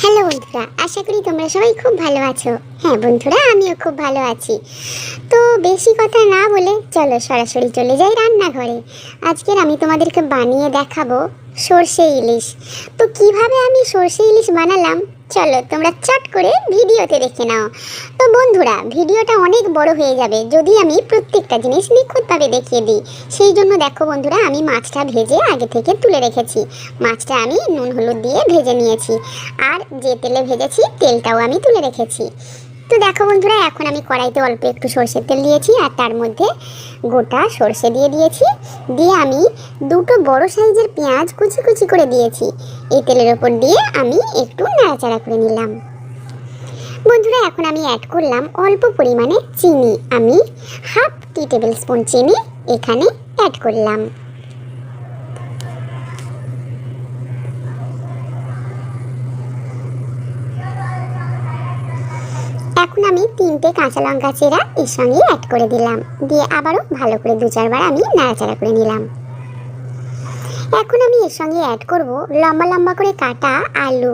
Hello বন্ধুরা, আশা করি তোমরা সবাই খুব ভালো আছো। হ্যাঁ বন্ধুরা, আমিও খুব ভালো আছি। তো বেশি কথা না বলে চলো সরাসরি চলে যাই রান্নাঘরে। আজকের আমি তোমাদেরকে বানিয়ে দেখাবো সর্ষে ইলিশ। তো কীভাবে আমি সর্ষে ইলিশ বানালাম? চলো তোমরা চট করে ভিডিওতে দেখে নাও। তো বন্ধুরা, ভিডিওটা অনেক বড় হয়ে যাবে যদি আমি প্রত্যেকটা জিনিস নিখুঁতভাবে দেখিয়ে দিই। সেই জন্য দেখো বন্ধুরা, আমি মাছটা ভেজে আগে থেকে তুলে রেখেছি। মাছটা আমি নুন হলুদ দিয়ে ভেজে নিয়েছি। আর যে তেলে ভেজেছি, তেলটাও আমি তুলে রেখেছি। তো দেখো বন্ধুরা, এখন আমি কড়াইতে অল্প একটু সর্ষের তেল দিয়েছি আর তার মধ্যে গোটা সর্ষে দিয়ে দিয়েছি। দিয়ে আমি দুটো বড় সাইজের পেঁয়াজ কুচি কুচি করে দিয়েছি। এই তেলের ওপর দিয়ে আমি একটু নাড়াচাড়া করে নিলাম। বন্ধুরা, এখন আমি অ্যাড করলাম অল্প পরিমাণে চিনি। আমি হাফ টি টেবিল স্পুন চিনি এখানে অ্যাড করলাম। আমি তিনটে কাঁচা লঙ্কা চেরা এর সঙ্গে অ্যাড করে দিলাম। দিয়ে আবারও ভালো করে দু চারবার আমি নাড়াচাড়া করে নিলাম। এখন আমি এর সঙ্গে অ্যাড করব লম্বা লম্বা করে কাটা আলু।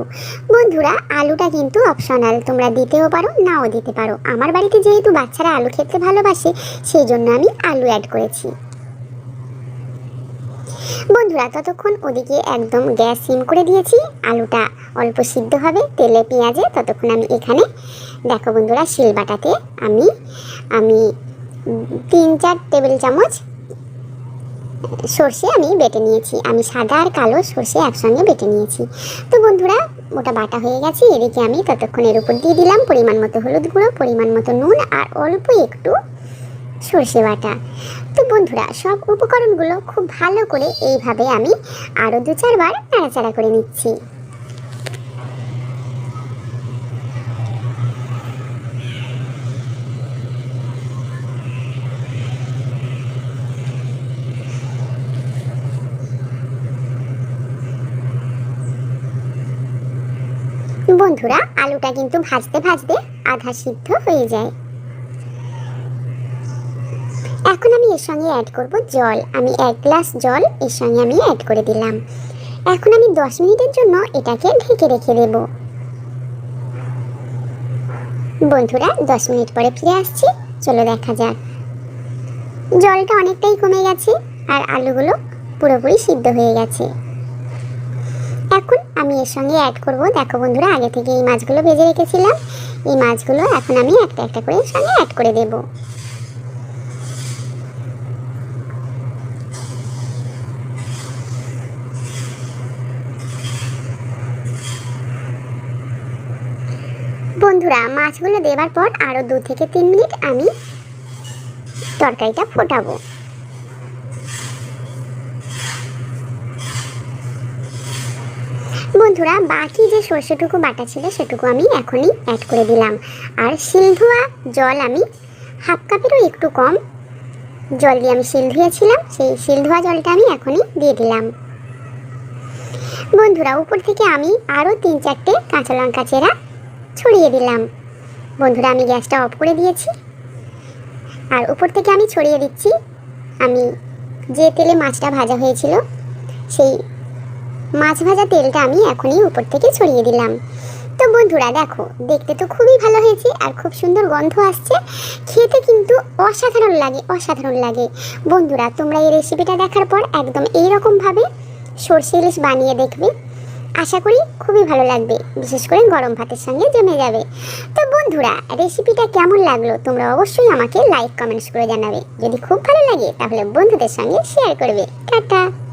বন্ধুরা, আলুটা কিন্তু অপশনাল তোমরা দিতেও পারো, নাও দিতে পারো। আমার বাড়িতে যেহেতু বাচ্চারা আলু খেতে ভালোবাসে, সেই জন্য আমি আলু অ্যাড করেছি। বন্ধুরা, ততক্ষণ ওদিকে একদম গ্যাস সিম করে দিয়েছি। আলুটা অল্প সিদ্ধ হবে, তেলে পেঁয়াজে, ততক্ষণ আমি এখানে দেখো বন্ধুরা শিলবাটাতে আমি আমি তিন চার টেবিল চামচ সর্ষে আমি বেটে নিয়েছি। আমি সাদা আর কালো সর্ষে একসঙ্গে বেটে নিয়েছি। তো বন্ধুরা, ওটা বাটা হয়ে গেছে, এদিকে আমি ততক্ষণ এর উপর দিয়ে দিলাম পরিমাণ মতো হলুদ গুঁড়ো, পরিমাণ মতো নুন আর অল্প একটু সর্ষে বাটা। তো বন্ধুরা, সব উপকরণগুলো খুব ভালো করে এইভাবে আমি আরও দু চারবার নাড়াচাড়া করে নিচ্ছি। বন্ধুরা, আলুটা কিন্তু ভাজতে ভাজতে আধা সিদ্ধ হয়ে যায়। এখন আমি এর সঙ্গে অ্যাড করব জল। আমি এক গ্লাস জল, এর সঙ্গে আমি অ্যাড করে দিলাম। এখন আমি দশ মিনিটের জন্য এটাকে ঢেকে রেখে দেব। বন্ধুরা, দশ মিনিট পরে ফিরে আসছি। চলো দেখা যাক। জলটা অনেকটাই কমে গেছে, আর আলুগুলো পুরোপুরি সিদ্ধ হয়ে গেছে। এখন আমি এর সঙ্গে অ্যাড করব। দেখো বন্ধুরা, আগে থেকে এই মাছগুলো ভেজে রেখেছিলাম। এই মাছগুলো এখন আমি একটা একটা করে এর সঙ্গে অ্যাড করে দেবো। বন্ধুরা, মাছগুলো দেওয়ার পর আরও দু থেকে তিন মিনিট আমি তরকারিটা ফোটাবো। বন্ধুরা, বাকি যে সর্ষেটুকু বাটা ছিল সেটুকু আমি এখনই অ্যাড করে দিলাম। আর শিল জল আমি হাফ কাপেরও একটু কম জল দিয়ে আমি শিল ধুয়েছিলাম সেই শিল ধোয়া জলটা আমি এখনই দিয়ে দিলাম। বন্ধুরা, উপর থেকে আমি আরও তিন চারটে কাঁচা লঙ্কা চেরা ছড়িয়ে দিলাম। বন্ধুরা, আমি গ্যাসটা অফ করে দিয়েছি। আর উপর থেকে আমি ছড়িয়ে দিচ্ছি, আমি যে তেলে মাছটা ভাজা হয়েছিল, সেই মাছ ভাজা তেলটা আমি এখনই উপর থেকে ছড়িয়ে দিলাম। তো বন্ধুরা দেখো, দেখতে তো খুবই ভালো হয়েছে আর খুব সুন্দর গন্ধ আসছে। খেতে কিন্তু অসাধারণ লাগে অসাধারণ লাগে। বন্ধুরা, তোমরা এই রেসিপিটা দেখার পর একদম এইরকমভাবে সর্ষে ইলিশ বানিয়ে দেখবে। আশা করি খুবই ভালো লাগবে, বিশেষ করে গরম ভাতের সঙ্গে জমে যাবে। তো বন্ধুরা রেসিপিটা কেমন লাগল তোমরা অবশ্যই আমাকে লাইক কমেন্টস করে জানাবে। যদি খুব ভালো লাগে তাহলে বন্ধুদের সঙ্গে শেয়ার করবে। টাটা!